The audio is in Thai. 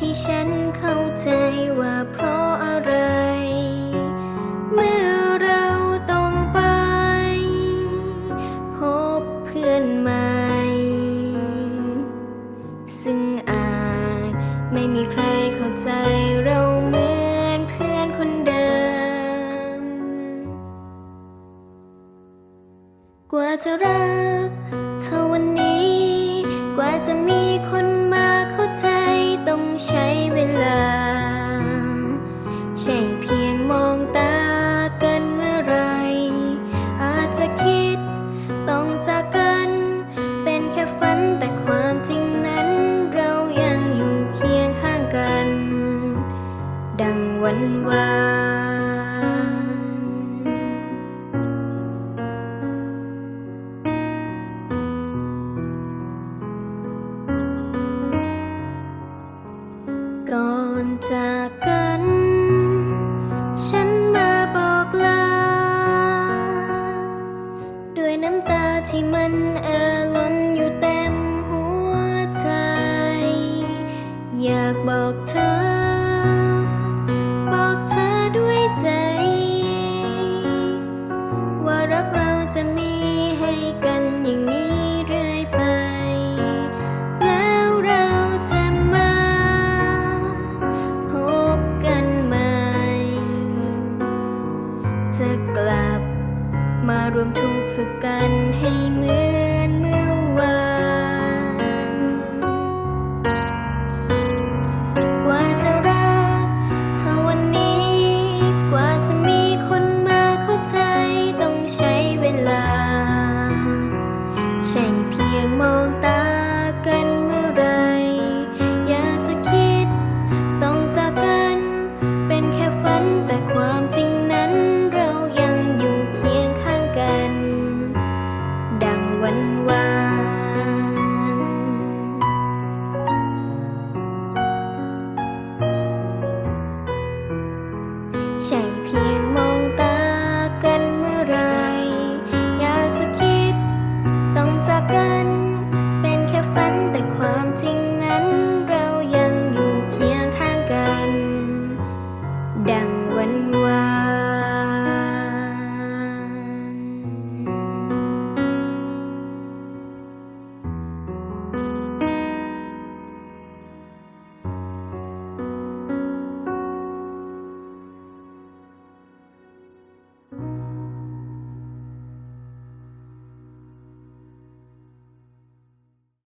ที่ฉันเข้าใจว่าเพราะอะไร เมื่อเราต้องไป พบเพื่อนใหม่ ซึ่งอาจไม่มีใครเข้าใจเราเหมือนเพื่อนคนเดิม กว่าจะรักเธอวันนี้ กว่าจะมีคน จะคิด ต้องจากกัน เป็นแค่ฝันแต่ความจริงนั้น เรายังอยู่เคียงข้างกัน ดังวันวานก่อนจากกัน من ารวมทุกสุขกันให้เหมือนเมื่อวาน 写一篇。